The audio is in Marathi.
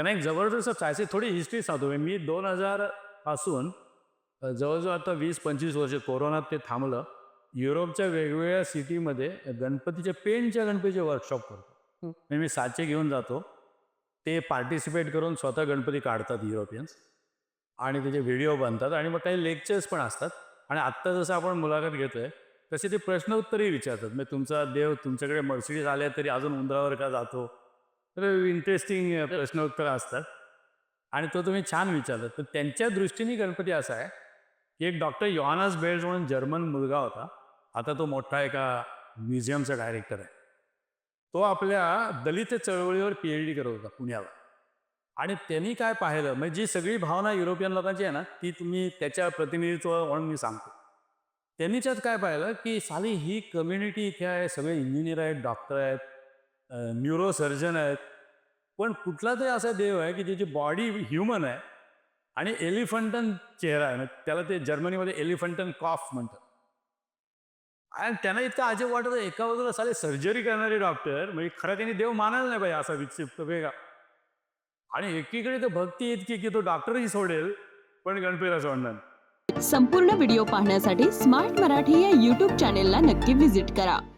त्यांना एक जबरदस्त चायची थोडी हिस्ट्री सांगतो मी. दोन हजारपासून जवळजवळ आता वीस पंचवीस वर्ष कोरोनात ते थांबलं. युरोपच्या वेगवेगळ्या सिटीमध्ये गणपतीचे पेंटच्या गणपतीचे वर्कशॉप करतो. म्हणजे मी साचे घेऊन जातो. ते पार्टिसिपेट करून स्वतः गणपती काढतात युरोपियन्स. आणि त्याचे व्हिडिओ बनतात आणि मग काही लेक्चर्स पण असतात. आणि आत्ता जसं आपण मुलाखत घेतोय तसे ते प्रश्न उत्तरही विचारतात. म्हणजे तुमचा देव तुमच्याकडे मर्सिडीज आल्या तरी अजून उंदरावर का जातो? इंटरेस्टिंग प्रश्नोत्तर असतात. आणि तो तुम्ही छान विचारला. तर त्यांच्या दृष्टीने गणपती असा आहे की एक डॉक्टर योहानस बेल्स म्हणून जर्मन मुलगा होता. आता तो मोठा एका म्युझियमचा डायरेक्टर आहे. तो आपल्या दलित चळवळीवर पी एच डी करत होता पुण्याला. आणि त्यांनी काय पाहिलं म्हणजे जी सगळी भावना युरोपियन लोकांची आहे ना ती तुम्ही त्याच्या प्रतिनिधित्व म्हणून मी सांगतो. त्यांनीच्यात काय पाहिलं की साली ही कम्युनिटी इथे आहे सगळे इंजिनियर आहेत डॉक्टर आहेत न्यूरो सर्जन आहेत. पण कुठला तरी असा देव आहे की ज्याची बॉडी ह्युमन आहे आणि एलिफंटन चेहरा आहे. म्हणजे त्याला ते जर्मनीमध्ये एलिफंटन कॉफ म्हणतात. आणि त्यांना इतकं अजब वाटत एका बाजूला साले सर्जरी करणारे डॉक्टर म्हणजे खरं त्यांनी देव मानायला नाही पाहिजे असा विक्षिप्त वेगळा आणि एकीकडे तर भक्ती इतकी की तो डॉक्टरही सोडेल पण गणपतीला सोडणार संपूर्ण व्हिडिओ पाहण्यासाठी स्मार्ट मराठी या यूट्यूब चॅनेलला नक्की व्हिजिट करा.